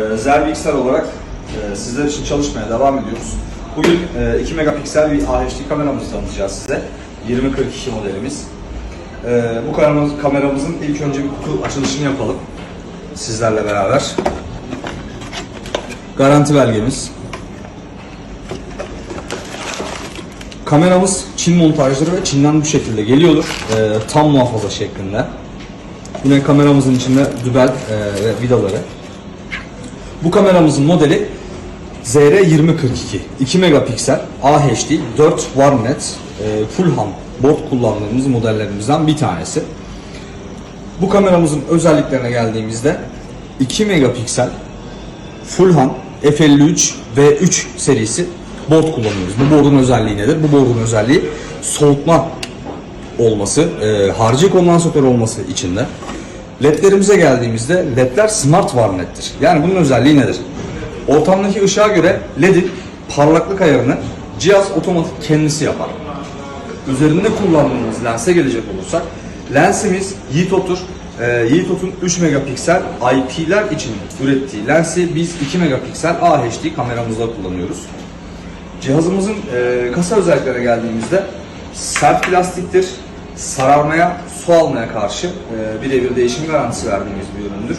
Ee, Zerbiksel olarak e, sizler için çalışmaya devam ediyoruz. Bugün e, 2 megapiksel bir AHD kameramızı tanıtacağız size. 2042 modelimiz. E, bu kameramız, kameramızın ilk önce bir kutu açılışını yapalım. Sizlerle beraber. Garanti belgemiz. Kameramız Çin montajları ve Çin'den bu şekilde geliyordur. E, tam muhafaza şeklinde. Yine kameramızın içinde dübel e, ve vidaları. Bu kameramızın modeli ZR2042 2 megapiksel AHD 4 Warnet e, full ham board kullandığımız modellerimizden bir tanesi. Bu kameramızın özelliklerine geldiğimizde 2 megapiksel full ham F53 V3 serisi board kullanıyoruz. Bu board'un özelliği nedir? Bu board'un özelliği soğutma olması, e, harici kondansatör olması için de. LED'lerimize geldiğimizde LED'ler smart warnet'tir. Yani bunun özelliği nedir? Ortamdaki ışığa göre LED'in parlaklık ayarını cihaz otomatik kendisi yapar. Üzerinde kullandığımız lense gelecek olursak, lensimiz Yitot'tur. Ee, Yitot'un 3 megapiksel IP'ler için ürettiği lensi biz 2 megapiksel AHD kameramızda kullanıyoruz. Cihazımızın e, kasa özelliklerine geldiğimizde sert plastiktir, sararmaya, su almaya karşı e, birebir değişim garantisi verdiğimiz bir üründür.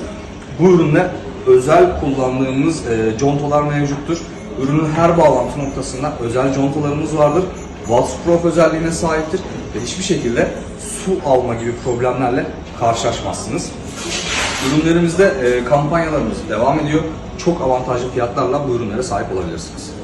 Bu üründe özel kullandığımız e, contalar mevcuttur. Ürünün her bağlantı noktasında özel contalarımız vardır. Waterproof özelliğine sahiptir ve hiçbir şekilde su alma gibi problemlerle karşılaşmazsınız. Ürünlerimizde e, kampanyalarımız devam ediyor. Çok avantajlı fiyatlarla bu ürünlere sahip olabilirsiniz.